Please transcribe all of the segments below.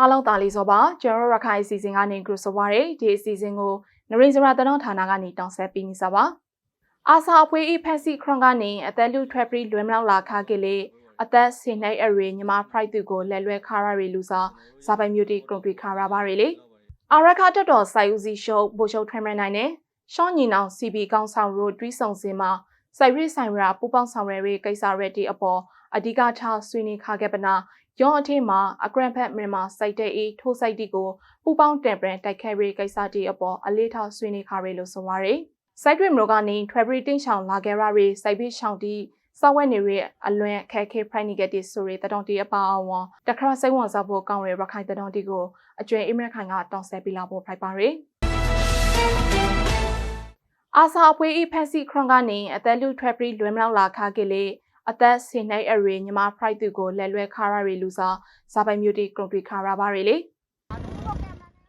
အားလုံးတာလီစောပါကျွန်တော်တို့ရခိုင်အစီအစဉ်ကနေကြိုဆိုပါရစေဒီအစီအစဉ်ကိုနရိစရာတနောဌာနကနေတောင်းဆက်ပေးနေစပါအာစာအဖွေးဤဖက်စီခရွန်ကနေအသက်လူထရက်ပရီလွယ်မလောက်လာခါကလေးအသက်စင်နိုင်အရေညီမဖရိုက်သူကိုလဲလွဲခါရရီလူစာဇာပိုင်မြူတီကွန်ပီခါရပါရီလေအာရခတက်တော်စိုက်ဦးစီရှုပ်ဘိုရှုပ်ထွေးမနိုင်နဲ့ရှောင်းညီနောင် CB ကောင်းဆောင်တို့တွီးဆောင်စင်မှာ စိုက်ရိဆိုင်ရာပူပေါင်းဆောင်ရဲကိစ္စရက်တီအပေါ်အဓိကထားဆွေးနွေးခခဲ့ပနာရောအထင်းမှာအဂရန်ဖက်မြန်မာစိုက်တဲ့အေးထိုးစိုက်တီကိုပူပေါင်းတံပရန်တိုက်ခဲရေးကိစ္စတီအပေါ်အလေးထားဆွေးနွေးခရဲလို့ဆိုပါရယ်စိုက်တွေမျိုးကနေထွဲဘရီတင်းရှောင်လာခဲ့ရရီစိုက်ပြီးရှောင်တီစောက်ဝဲနေရအလွန်အခက်ခဲဖိုင်နီဂက်တီဆိုရတတော်တီအပါအဝန်တခါစိတ်ဝင်စားဖို့ကောင်းရရခိုင်တတော်တီကိုအကျွဲအိမရခိုင်ကတောင်းဆက်ပြလာဖို့ဖိုက်ပါရယ် အာစာအဖွေးဤဖက်စီခရွန်ကနေအသက်လူထွဲပရီလွယ်မလောက်လာခါကလေးအသက်စင်နိုင်အရေညီမဖရိုက်သူကိုလဲလွဲခါရရီလူစာဇာပိုင်မြူတီကွန်ပီခါရပါရီလေ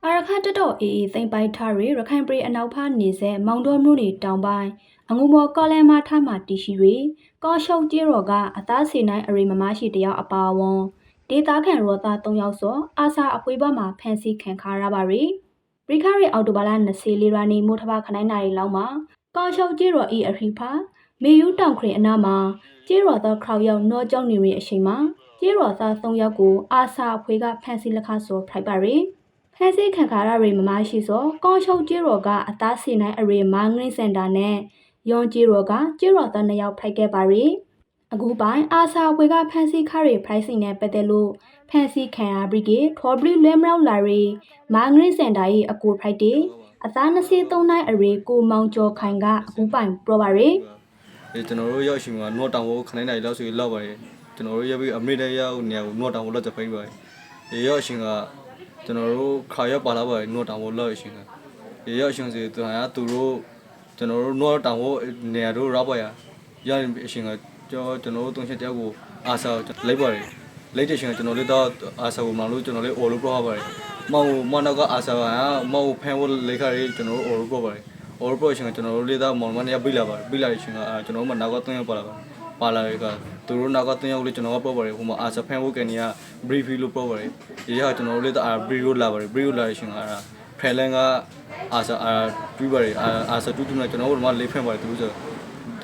အာရခတ်တတော်အေးအေးသိမ့်ပိုက်ထားရရခိုင်ပြည်အနောက်ဖာနေဆက်မောင်တော်မြို့နေတောင်ပိုင်းအငုမော်ကော်လန်မာထမှတီရှိရကောရှုံကျေးတော်ကအသားစီနိုင်အရေမမရှိတယောက်အပါဝွန်ဒေတာခန်ရောသား၃ယောက်စောအာစာအဖွေးဘမှာဖန်စီခံခါရပါရီပ ရိခရီအော်တိုဘာလ24ရာနေမိုးထဘခနိုင်နိုင်လောက်မှာကောရှုံကျေးတော်ဤအရိဖာမေယူတောင်ခရင်အနာမှာကျေးတော်သောခရောက်ရောက်နောကြောင့်နေရအချိန်မှာကျေးတော်သား၃ယောက်ကိုအာစာအဖွေးကဖန်စီလက်ခဆောဖိုက်ပါရီဖန်စီခံခါရရီမမရှိစောကောရှုံကျေးတော်ကအသားစီနိုင်အရေမာငင်းစင်တာနဲ့ယွန်ကျေးတော်ကကျေးတော်သား၂ယောက်ဖိုက်ခဲ့ပါရီ အခုပိုင်းအာစာဝေကဖန်စီခါရီ pricing နဲ့ပတ်သက်လို့ဖန်စီခံရဘရီကေထော်ဘရီလွဲမလောက်လာရီမာငရင်းစင်တာ၏အကူ price တေအသား23နိုင်အရေကိုမောင်ကျော်ခိုင်ကအခုပိုင်ပြောပါရီဒီကျွန်တော်တို့ရောက်ရှိမှာနှော့တောင်ကိုခနိုင်နိုင်လောက်ဆိုရင်လောက်ပါတယ်ကျွန်တော်တို့ရောက်ပြီးအမေရိကန်ရောက်နေရာကိုနှော့တောင်ကိုလောက်ချက်ဖိပါတယ်ဒီရောက်ရှိကကျွန်တော်တို့ခါရောက်ပါလာပါတယ်နှော့တောင်ကိုလောက်ရှိကဒီရောက်ရှိစီသူဟာသူတို့ကျွန်တော်တို့နှော့တောင်ကိုနေရာတို့ရောက်ပါရရရင်အရှင်က ကျွန်တော်ကျွန်တော်တို့တုံချက်တယောက်ကိုအာဆာကိုလိုက်ပါတယ်လိုက်တဲ့ချိန်ကကျွန်တော်လေးတော့အာဆာကိုမအောင်လို့ကျွန်တော်လေးအော်လို့ပြောပါတယ်မောင်မောင်နောက်ကအာဆာကမောင်ဖန်ဝလေးခါလေးကျွန်တော်တို့အော်လို့ပြောပါတယ်အော်လို့ပြောချိန်ကကျွန်တော်တို့လေးတော့မောင်မနေပြေးလာပါတယ်ပြေးလာတဲ့ချိန်ကကျွန်တော်တို့မနောက်ကသွင်းရပါလာပါတယ်ပါလာရကသူတို့နောက်ကတင်ရောက်လေကျွန်တော်ကပေါ့ပါတယ်ဟိုမှာအာဆာဖန်ဝကန်နီက brief လို့ပေါ့ပါတယ်ရေရကျွန်တော်တို့လေအာ brief လာပါတယ် brief လာရရှင်ကအာဖရလန်ကအာဆာအာ2ပါတယ်အာဆာ2တူနဲ့ကျွန်တော်တို့ကလေဖန်ပါတယ်သူတို့ဆို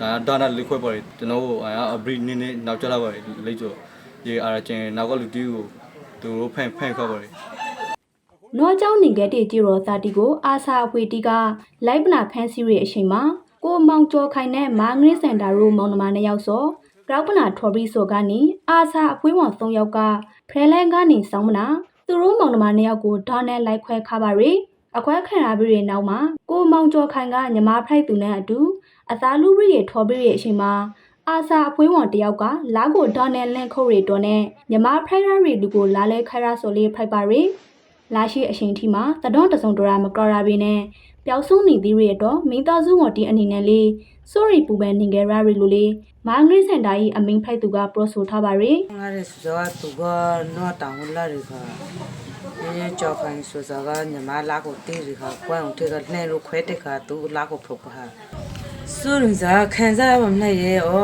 ဒါဒါနာလေးခွဲပါတယ်ကျွန်တော်တို့အာ brief နည်းနည်းနောက်ကျလာပါတယ်လေးကျော်ဒီအာကျင်နောက်ကလူတီကိုသူတို့ဖန်ဖန်ခွဲပါတယ် နောเจ้าနေခဲ့တဲ့ជីရောသာတီကိုအာစာအဖွေတီကလိုက်ပနာဖန်စီရဲ့အချိန်မှာကိုမောင်ကျော်ခိုင်နဲ့မာငရင်းစင်တာတို့မောင်နှမနှစ်ယောက်စောဂရောက်ပနာထော်ဘရီဆိုကနေအာစာအဖွေးဝန်၃ယောက်ကဖရဲလန်ကနေစောင်းမနာသူတို့မောင်နှမနှစ်ယောက်ကိုဒေါ်နဲ့လိုက်ခွဲခါပါရီအခွဲခံရပြီးတဲ့နောက်မှာကိုမောင်ကျော်ခိုင်ကညီမဖိုက်သူနဲ့အတူ အသားလူရီရဲ့ထော်ဘရီရဲ့အချိန်မှာအာစာအဖွေးဝန်တယောက်ကလာကိုဒေါ်နဲ့လန့်ခုတ်ရီတော်နဲ့ညီမဖိုက်ရရီလူကိုလာလဲခရဆိုလေးဖိုက်ပါရီလာရှိအချိန်ထိမှာသတော်တစုံတရာမကရရာဘင်းနဲ့ပျောက်ဆုံးနေသေးရတော့မိသားစုဝန်တီအနေနဲ့လေး sorry ပူပန်နေကြရရီလိုလေးမာငရိစန်တာကြီးအမိန်ဖိုက်သူကပရိုဆိုထားပါရီငါရစောသူကနော်တောင်လာရခါညကြောက်ခိုင်းဆိုစားကညမလာကိုတေးရခါကွမ်ထေကနဲ့လို့ခွဲတဲ့ခါသူလာကိုဖုတ်ပါ စိုးရင်စားခံစားမနဲ့ရဲ့ဩ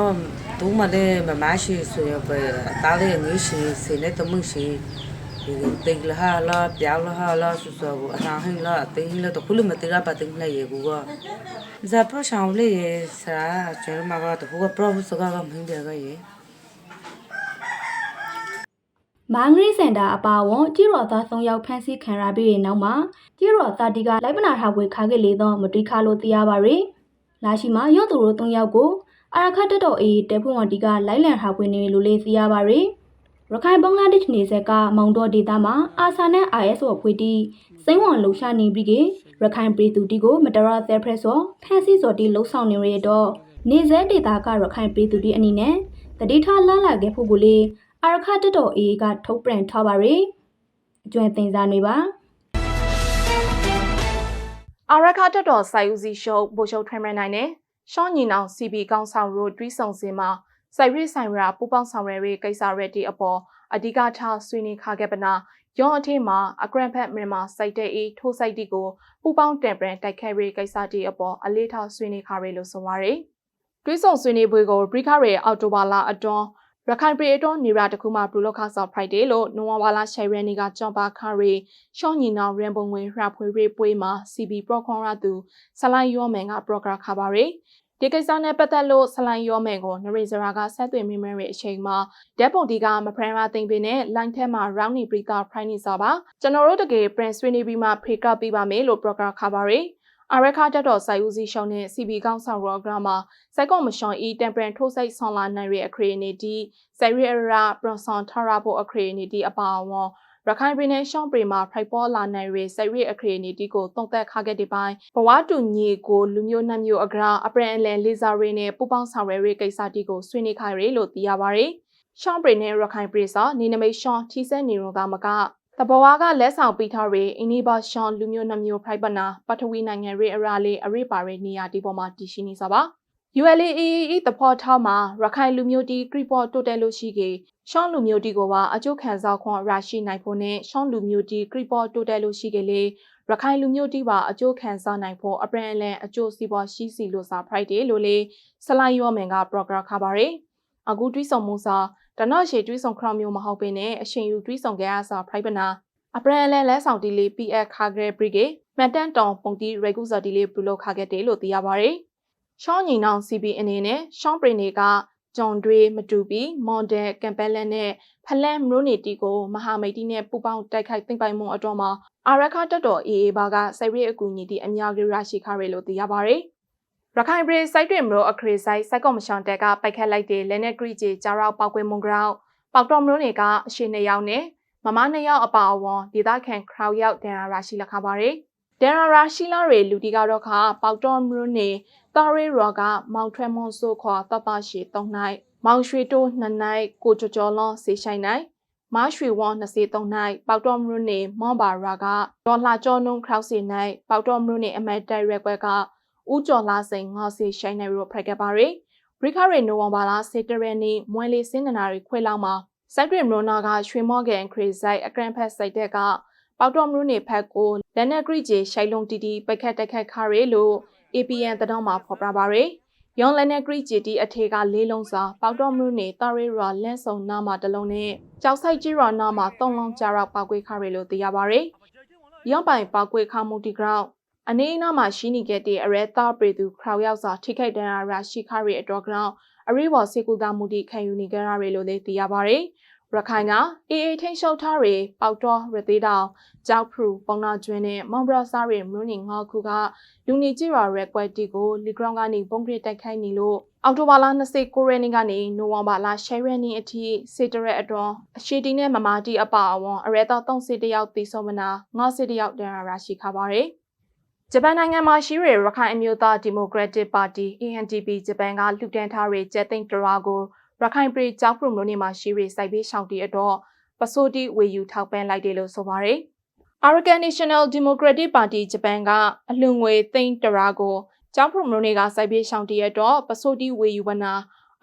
သူမလည်းမမရှိဆိုရပဲတားလေးငွေရှိစေနဲ့တမှုရှိဒီတိတ်လာလာပြောင်းလာလာဆိုဆိုအနာဟင်းလာတေးလာတော့ခုလမတေးရပါတင်နဲ့ရေကူကဇာပရှောင်းလေးရေစားကျဲမှာကတော့ဟိုကပရောဖက်ဆာကမင်းပြကရေမာငရိစန်တာအပါဝန်ကြည်ရော်သား၃ယောက်ဖမ်းဆီးခံရပြီးတဲ့နောက်မှာကြည်ရော်သားတီကလိုက်ပနာထားပွဲခါခဲ့လေတော့မတိခါလို့သိရပါရီ လာရှိမှာရော့သူတို့၃ယောက်ကိုအာရခတ်တတော်အေးတဲဖွင့်ဝန်တီကလိုက်လံထားပွဲနေလို့လေးသိရပါရီရခိုင်ဘင်္ဂလားဒေ့ရှ်နေဆက်ကမောင်တော်ဒေသမှာအာဆာနဲ့ ISO အဖွဲ့တီစိမ့်ဝန်လှူရှာနေပြီးကရခိုင်ပြည်သူတီကိုမတရသဲဖရက်စောဖန်စီစောတီလှုပ်ဆောင်နေရတော့နေဆဲဒေသကရခိုင်ပြည်သူတီအနေနဲ့တတိထားလာလာခဲ့ဖို့ကိုလေအာရခတတော်အေးကထုတ်ပြန်ထားပါရယ်အကျွမ်းတင်စားနေပါ အာရခတက်တော်စိုက်ဦးစီရှုပ်ဘိုရှုပ်ထွေးမနိုင်နဲ့ရှောင်းညီနောင် CB ကောင်းဆောင်တို့တွီးဆောင်စင်မှာစိုက်ရိဆိုင်ရာပူပေါင်းဆောင်ရဲရေးကိစ္စရက်တီအပေါ်အဓိကထားဆွေးနွေးခခဲ့ပနာရောအထင်းမှာအဂရန်ဖက်မြန်မာစိုက်တဲ့အေးထိုးစိုက်တီကိုပူပေါင်းတံပရန်တိုက်ခဲရေးကိစ္စတီအပေါ်အလေးထားဆွေးနွေးခရဲလို့ဆိုပါရယ်တွီးဆောင်ဆွေးနွေးပွဲကိုဘရိခရဲအော်တိုဘာလာအတွန်း ရခိုင်ပြည်တော်နေရာတစ်ခုမှာဘလူလောက်ခါဆော့ဖရိုက်ဒေးလို့နိုဝင်ဘာလ10ရက်နေ့ကကြောင်ပါခါရီရှောင်းညီနောင်ရန်ပုံငွေရဖွေရေးပွေးမှာ CB ပရောခွန်ရသူဆလိုင်းယောမန်ကပရောဂရမ်ခါပါရီဒီကိစ္စနဲ့ပတ်သက်လို့ဆလိုင်းယောမန်ကိုနရိဇရာကဆက်သွယ်မိမဲရဲ့အချိန်မှာဓာတ်ပုံဒီကမဖရန်ရာသိမ့်ပင်နဲ့ line ထဲမှာ round နီပရိသဖရိုင်းနေစားပါကျွန်တော်တို့တကယ် print ဆွေးနွေးပြီးမှဖေကပ်ပေးပါမယ်လို့ program ခါပါရီ အရခါတက်တော်စိုက်ဦးစီးရှောင်းနဲ့ CB ကောင်းဆောင်ရောဂရမှာစိုက်ကောမရှောင်းဤတမ်ပရန်ထိုးစိုက်ဆောင်လာနိုင်ရဲ့အခရီးနေတီစိုက်ရရပရဆွန်ထရာဖို့အခရီးနေတီအပါအဝင်ရခိုင်ပြည်နယ်ရှောင်းပရီမှာဖိုက်ပေါ်လာနိုင်ရဲ့စိုက်ရအခရီးနေတီကိုတုံ့သက်ခခဲ့တဲ့ပိုင်းဘဝတူညီကိုလူမျိုးနှမျိုးအကရာအပရန်အလန်လေးစားရင်းနဲ့ပူပေါင်းဆောင်ရွက်ရေးကိစ္စတီကိုဆွေးနွေးခိုင်ရလို့သိရပါတယ်ရှောင်းပရီနဲ့ရခိုင်ပရီစာနေနမိတ်ရှောင်းထီစဲနေရုံသာမက တဘဝကလက်ဆောင်ပေးထားရေအင်းဒီဘာရှောင်းလူမျိုးနှမျိုးဖိုက်ပနာပထဝီနိုင်ငံရေအရာလေးအရိပါရေနေရာဒီပေါ်မှာတည်ရှိနေစပါ ULAAE တဖော်ထောက်မှာရခိုင်လူမျိုးတီကရီပေါ်တိုတယ်လို့ရှိကေရှောင်းလူမျိုးတီကိုပါအကျုပ်ခံစားခွန်ရရှိနိုင်ဖို့နဲ့ရှောင်းလူမျိုးတီကရီပေါ်တိုတယ်လို့ရှိကေလေရခိုင်လူမျိုးတီပါအကျိုးခံစားနိုင်ဖို့အပရန်လန်အကျိုးစီးပွားရှိစီလို့စာ Friday လို့လေဆလိုင်းယောမင်က program ခါပါရယ်အခုတွေးဆောင်မှုစာ တနော့ရှေတွေးဆောင်ခရမျိုးမဟုတ်ပင်နဲ့အရှင်ယူတွေးဆောင်ကြရစာ Friday နာအပရန်လန်လက်ဆောင်တီလေး PF ခါဂရဲဘရီဂေမန်တန်တောင်ပုံတီရေကူစာတီလေးဘလူးလောက်ခါခဲ့တယ်လို့သိရပါရယ်ရှောင်းညီနောင် CB အနေနဲ့ရှောင်းပရီနေကဂျွန်တွေမတူပြီးမွန်ဒယ်ကမ်ပယ်လန်နဲ့ဖလန်မရိုနီတီကိုမဟာမိတ်တီနဲ့ပူပေါင်းတိုက်ခိုက်သိမ့်ပိုင်မှုအတော့မှာအာရခတက်တော် AA ဘာကစိုက်ရဲအကူအညီတီအများကြီးရရှိခရလို့သိရပါဗျ။ ရခိုင်ပြည်စိုက်တွေမလို့အခရီးဆိုင်စိုက်ကော်မရှင်တက်ကပိုက်ခတ်လိုက်တဲ့လက်နက်ဂရိကြီးကြားရောက်ပောက်ကွဲမှုကြောင့်ပေါက်တော်မလို့နေကအရှိနှစ်ယောက်နဲ့မမနှစ်ယောက်အပါအဝင်ဒေသခံခရောက်ရောက်တန်ရာရရှိလက်ခပါဗျ။ဒန်ရာရာရှိလာတွေလူတီကတော့ခါပေါက်တော်မလို့နေတာရီရောကမောင်ထွဲမွန်ဆိုခွာတတရှိ၃နိုင်မောင်ရွှေတိုးနှစ်နိုင်ကိုကြော်ကြော်လွန်စေဆိုင်နိုင်မရွှေဝွန်23နိုင်ပေါတော်မရုနေမောင်ဘာရာကဒေါ်လာကျော်နုံခရောက်စီနိုင်ပေါတော်မရုနေအမတ်တိုက်ရက်ကွက်က ဦးကျော်လာစိန်ငါစီရှိုင်းနေရောဖရက်ခဲ့ပါရီဘရိခရီနိုဝမ်ဘာလာစေတရနီမွဲလေးစင်းနနာရီခွဲလောက်မှာစိုက်ဂရမရိုနာကရွှေမော့ကန်ခရီဆိုင်အကရန်ဖက်စိုက်တဲ့ကပေါတော်မရုနေဖက်ကိုလက်နက်ဂရိကြီးရှိုင်လုံးတီတီပိတ်ခတ်တက်ခတ်ခါရီလို့ APN တတော်မှာဖော်ပြပါရီယောင်လက်နက်ဂရိဂျီတီအထေကလေးလုံးစာပေါတော်မှုနေတာရီရာလန့်ဆုံနာမှာတလုံးနဲ့ကြောက်ဆိုင်ကြီးရာနာမှာသုံးလုံးကြာရောက်ပောက်ကွေးခရီလို့သိရပါဗျ။ယောင်ပိုင်ပောက်ကွေးခမှုတီဂရောင်း အနေအနာမှာရှိနေခဲ့တဲ့အရဲတာပရီသူခရောင်ရောက်စာထိခိုက်ဒဏ်ရာရရှိခရီအတော်ကြောင့်အရိဘော်စေကူတာမှုတီခံယူနေကြရလို့လည်းသိရပါဗျ။ရခိုင်ကအေအေထိန်ရှုပ်ထားတွေပေါက်တော်ရသေးတောင်ကြောက်ဖရူပုံနာကျွင်းနဲ့မောင်ဘရာစားတွေမွန်းနေငေါခုကလူနေကြည့်ရရက်ကွက်တီကိုလီဂရောင်းကနေပုံဂရစ်တိုက်ခိုက်နေလို့အော်တိုဘာလ29ရက်နေ့ကနေနိုဝင်ဘာလ10ရက်နေ့အထိစေတရက်အတွန်းအရှိတီနဲ့မမာတီအပါအဝင်အရဲတော်30တယောက်တီဆုံးမနာ90တယောက်တန်ရာရရှိခပါရယ် ဂျပန်နိုင်ငံမှာရှိရရခိုင်အမျိုးသားဒီမိုကရက်တစ်ပါတီ ANDP ဂျပန်ကလှူဒန်းထားတဲ့ကျက်သိန်းတရာကိုရခိုင်ပြည်ကြောက်ပရုံမျိုးနေမှာရှိရစိုက်ပေးရှောင်းတီအတော့ပစိုးတီဝေယူထောက်ပံ့လိုက်တယ်လို့ဆိုပါတယ်။ Arakan National Democratic Party ဂျပန်ကအလှငွေသိန်းတရာကိုကြောက်ပရုံမျိုးနေကစိုက်ပေးရှောင်းတီအတော့ပစိုးတီဝေယူဝနာ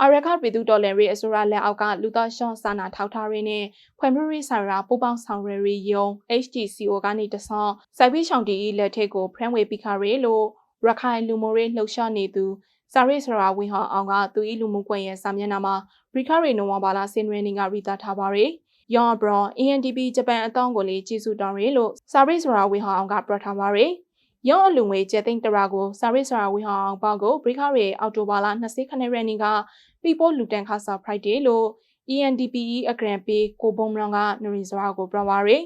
အရခပြည်သူတော်လန်ရေးအစိုးရလက်အောက်ကလူသားရှောင်းစာနာထောက်ထားရင်းနဲ့ဖွံ့ဖြိုးရေးဆိုင်ရာပူးပေါင်းဆောင်ရွက်ရေးယုံ HTCO ကနေတဆောင်းစိုက်ပြီးရှောင်းတီလက်ထက်ကိုဖရန်ဝေပြီးခရဲလို့ရခိုင်လူမျိုးရေးလှုပ်ရှားနေသူစာရိစရာဝင်းဟောင်းအောင်ကသူ၏လူမှုကွန်ရက်စာမျက်နှာမှာဘရီခရီနိုဝါဘာလာစင်ရင်းကရီတာထားပါရယ်ယောင်ဘရွန် ANDP ဂျပန်အတောင်းကိုလေးကြည်စုတောင်းရလို့စာရိစရာဝင်းဟောင်းအောင်ကပြထားပါရယ် ယောင်အလူငွေကျဲသိန်းတရာကိုစာရိစရာဝင်းဟောင်းအောင်ပေါကိုဘရီခရီအော်တိုဘာလာ20ခနဲ့ရက်နေ့ကပီပိုလူတန်ခါစာဖရိုက်ဒေးလို့ ENDPE အဂရန်ပေးကိုဘုံမရန်ကနရီစရာကိုပြပါရယ်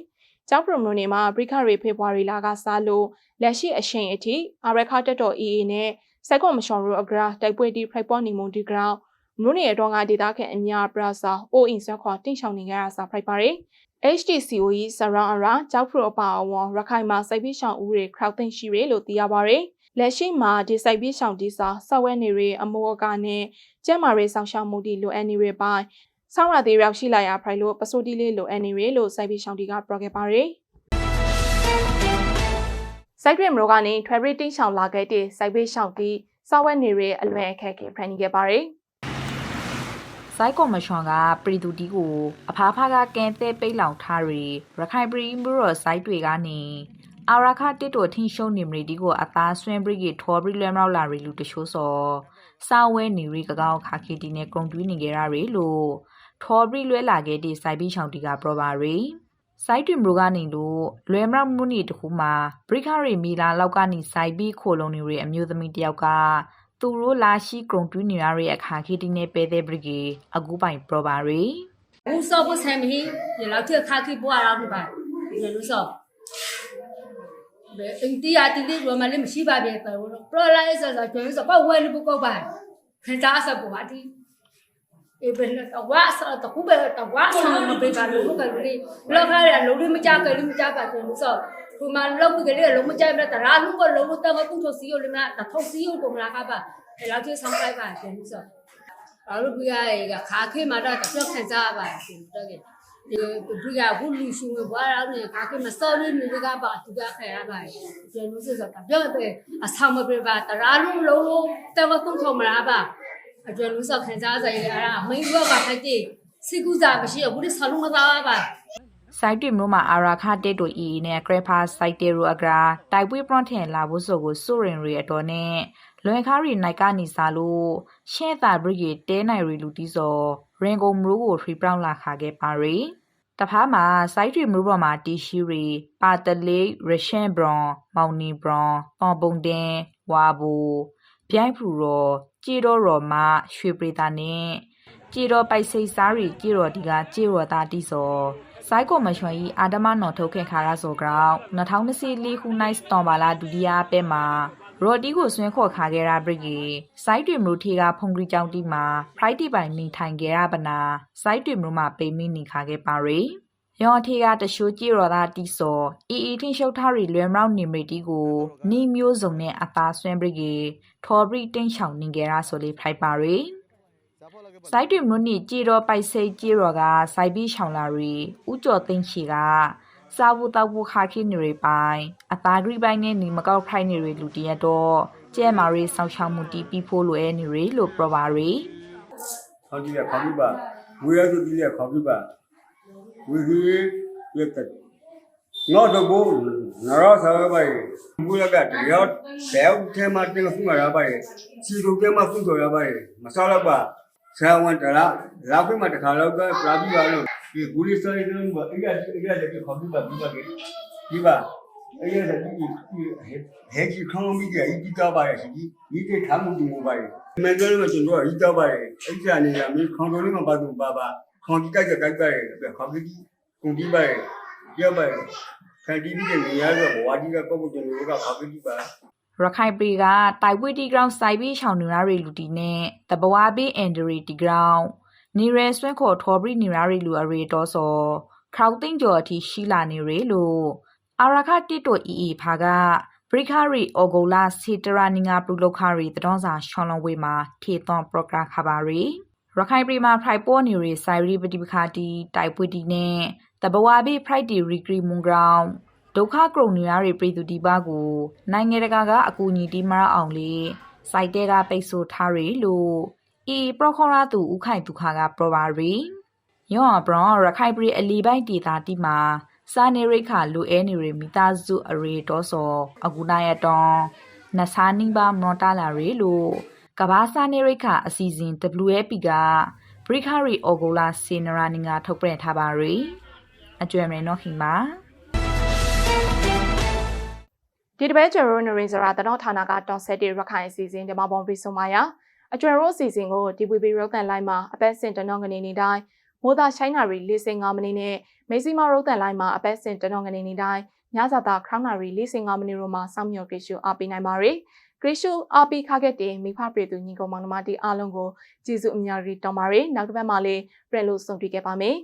ကျောက်ပရမိုနေမှာဘရိခရီဖေဖော်ဝါရီလကစားလို့လက်ရှိအရှိန်အထိအရခတက်တော် EA နဲ့စက်ကွန်မရှော်ရိုအဂရာတိုက်ပွဲတီဖရိုက်ပေါ်နီမွန်ဒီဂရောင်းမွန်းနေတော့ကဒေတာခန့်အများပရာစာအိုအင်ဆက်ခွာတင့်ချောင်နေကြရစာဖရိုက်ပါရယ် HTCOE စရောင်းအရာကြောက်ဖရိုအပါအဝန်ရခိုင်မှာစိုက်ပြီးရှောင်းဦးတွေ crowd သိမ့်ရှိရလို့သိရပါရယ်လက်ရှိမှာဒီစိုက်ပြီးရှောင်းဒီစာဆောက်ဝဲနေရအမောကနဲ့ကျက်မာရေးဆောင်ရှောက်မှုဒီလိုအန်နီရပိုင်းဆောင်းရသေးရောက်ရှိလာရဖိုင်လို့ပစိုးတီလေးလိုအန်နီရလို့စိုက်ပြီးရှောင်းဒီကပရော့ခဲ့ပါရယ်စိုက်ရမလို့ကနေထွယ်ရီတင်းရှောင်းလာခဲ့တဲ့စိုက်ပေးရှောင်းတီစောက်ဝဲနေရအလွယ်အခက်ခဲဖန်နေခဲ့ပါရယ် စိုက်ကော်မရှင်ကပရီတူတီကိုအဖားဖားကကန်သေးပိတ်လောင်ထားရီရခိုင်ပရီမူရစိုက်တွေကနေအာရခတစ်တော်ထင်းရှုံနေမရီဒီကိုအသားဆွင်းပရိကထောပရီလွဲမောက်လာရီလူတချို့စောစာဝဲနေရီကကောက်ခါခီတီနဲ့ကုံတွီးနေကြရရီလို့ထော်ဘရီလွဲလာခဲ့တဲ့စိုက်ပြီးချောင်တီကပရပါရီစိုက်တွင်မလို့ကနေလို့လွယ်မရမှုနေတခုမှာဘရိခရီမီလာလောက်ကနေစိုက်ပြီးခိုလုံနေရအမျိုးသမီးတယောက်က သူတို့လာရှိကရုံတွင်းနေရတဲ့အခါခေတီနဲ့ပဲတဲ့ဘရိကေအကူပိုင်ပရပါရီဘူးစောဘူးဆမ်မီဒီလောက်ထခါခိပွားရအောင်ပါဒီလိုစောဘယ်အင်တီယာတီလေးရမလေးမရှိပါပြန်ပဲပရလိုက်ဆောဆောကျွန်းစောပတ်ဝဲလူပုတ်ပါခင်းသားဆောပါတီအေဘယ်တော့ဝါဆောတခုပဲတော့ဝါဆောမပေးပါလို့ကလေးလောက်ခါရလုံးလေးမကြကလေးမကြပါဘူးစော ခုမှလောက်ကလေးလုံးမကြမတရာလူကလုံးတော့ကုထုစီယလိမတထုစီယကိုမလာကပါအဲ့လောက်ကြီးဆောင်လိုက်ပါပြန်စောဘာလို့ပြရကခါခေမှာတော့တော့ခံစားပါဘူးတော့ကဒီပြရဘူးလူရှုံဘွားရောနေခါခေမစော်လို့နေကပါသူကခဲရပါကျန်လို့စစကပြောတယ်အဆောင်မပြပါတရာလုံးလုံးလုံးတော့ကုန်းထုံမလားပါအကျလို့စခံစားဆိုင်ရတာမင်းဘောကဖိုက်တဲ့စိကူစားမရှိဘူးဒီဆလုံးမသားပါ စိုက်တွင်မျိုးမှာအာရာခတက်တို့အီနဲ့ဂရဖာစိုက်တေရိုအဂရာတိုက်ပွဲပရွန်ထန်လာဖို့ဆိုကိုစိုးရင်ရီအတော်နဲ့လွန်ခါရီနိုင်ကနေစားလို့ရှဲတာဘရိကေတဲနိုင်ရီလူတီစောရင်ကုန်မလို့ကိုထရီပရောင်းလာခါခဲ့ပါရီတဖားမှာစိုက်တွင်မျိုးပေါ်မှာတီရှိရီပါတလေးရရှန်ဘရွန်မောင်နီဘရွန်ပေါ်ပုံတင်ဝါဘူပြိုင်ဖူရောကြည်တော်ရောမရွှေပရိတာနဲ့ကြည်တော်ပိုက်စိတ်စားရီကြည်တော်ဒီကကြည်တော်သားတီစော စိုက်ကိုမရွှန်ဤအာဒမနော်ထုတ်ခဲ့ခါရဆိုကြောင်း2024ခုနိုင်စတွန်ပါလာဒုတိယပဲမှာရော်တီကိုဆွဲခေါ်ခါခဲ့ရဘရစ်ကြီးစိုက်တွင်မလို့ထေကဖုန်ကရီကြောင်းတီမှာဖရိုက်တီပိုင်နေထိုင်ခဲ့ရပနာစိုက်တွင်မလို့မှာပိမိနေခါခဲ့ပါရီယောထေကတရှိုးကြည့်ရော်သားတီစောအီအီထင်းရှုပ်ထားရီလွယ်မောက်နေမီတီကိုနီမျိုးစုံနဲ့အသာဆွဲဘရစ်ကြီးထော်ဘရီတင်းချောင်နေကြရဆိုလေးဖိုက်ပါရီ စိုက်တွင်မွနီကြည်တော်ပိုက်စိတ်ကြည်တော်ကစိုက်ပြီးရှောင်းလာရီဥကျော်သိန်းချီကစာဝတောက်ဖို့ခါခိနေရီပိုင်အသားဂရိပိုင်းနဲ့နေမကောက်ဖိုင်နေရီလူတရက်တော့ကျဲမာရီဆောက်ချောင်းမှုတီးပြီးဖို့လိုအဲနေရီလို့ပြောပါရီခေါင်းကြီးကခေါင်းကြီးပါဝေရသူကြီးကခေါင်းကြီးပါဝေကြီးရက်တက်ငေါတော့ဘူးနရောစားပါရဲ့ဘူးလကတရောဘဲထဲမှာတင်ဖူးမှာရပါရဲ့စီတို့ထဲမှာဖူးဆိုရပါရဲ့မစားတော့ပါ ဆာဝန်တရာလာခွေးမှာတခါတော့ကပရာပြီးပါလို့ဒီဂူလီစရိုင်းလုံးကအဲ့ရအဲ့ရတဲ့ခေါင်းကြီးပါပြီးပါကြီးဒီပါအဲ့ရတဲ့ဒီဟဲကြီးခေါင်းမီးကြီးအကြီးကြပါရဲ့ဒီဒီတဲ့ခါမှုဒီမိုပါရဲ့မန်ကလေးကကျွန်တော်အကြီးကြပါရဲ့အဲ့ကြနေရမင်းခေါင်းတော်လေးမှာပါသူပါပါခေါင်းကြီးကြိုက်ကြိုက်ပါရဲ့ခေါင်းကြီးကုန်ကြီးပါရဲ့ရပါရဲ့ခန္တီးပြီးနေရတော့ဘဝကြီးကပုတ်ပုတ်ကျွန်တော်ကခေါင်းကြီးပါ ရခိုင်ပြည်ကတိုက်ပွဲတီဂရောင်းစိုက်ပြီးရှောင်းနေရရီလူတီနဲ့တဘဝဘေးအန်ဒရီတီဂရောင်းနေရဲဆွဲခေါ်ထော်ဘရီနေရရီလူအရီတော်စောခေါက်သိန်းကျော်အထိရှိလာနေရီလို့အာရခတစ်တိုအီအီဖာကဘရိခရီအော်ဂိုလာစီတရာနီငါပလူလောက်ခရီတတော်စာရှောင်းလုံးဝေမှာထေသွန်ပရိုဂရမ်ခပါရီရခိုင်ပြည်မှာဖရိုက်ပေါ်နေရီစိုင်ရီပတိပခါတီတိုက်ပွဲတီနဲ့တဘဝဘေးဖရိုက်တီရီဂရီမွန်ဂရောင်း ဒုက္ခကရုံနေရတဲ့ပြည်သူဒီပါကိုနိုင်ငံတကာကအကူအညီတီးမရအောင်လေစိုက်တဲကပိတ်ဆို့ထားရလို့အီပရခေါရာသူဥခိုင်ဒုက္ခကပရပါရီယောဘရောရခိုင်ပြည်အလီပိုင်းဒေတာတီမှာစာနေရိခါလူအဲနေရမိသားစုအရေတော်စောအကူနာရတောင်းနဆာနိဘာမော်တာလာရီလို့ကဘာစာနေရိခါအစီအစဉ် WFP ကဘရိခရီအော်ဂိုလာစေနရာနီငါထုတ်ပြန်ထားပါရီအကျွမ်းရနော်ခင်ပါ ဒီတစ်ပတ်ကျရိုနရင်စရာတနောဌာနကတော်ဆက်တီရခိုင်အစီအစဉ်ဒီမှာပေါ်ပြီးဆုံးပါရအကျွမ်းရိုအစီအစဉ်ကို DVB ရုပ်သံလိုင်းမှာအပတ်စဉ်တနောငနေနေတိုင်းမိုးသားရှိုင်းနာရီ45မိနစ်နဲ့မေစီမာရုပ်သံလိုင်းမှာအပတ်စဉ်တနောငနေနေတိုင်းညစာသားခရောင်းနာရီ45မိနစ်တို့မှာစောင့်မျှော်ကြည့်ရှုအားပေးနိုင်ပါရယ်ဂရစ်ရှုအားပေးခခဲ့တဲ့မိဖပြည်သူညီကောင်မောင်နှမတီအားလုံးကိုကျေးဇူးအများကြီးတောင်းပါရယ်နောက်တစ်ပတ်မှာလည်းပြန်လို့ဆုံတွေ့ခဲ့ပါမယ်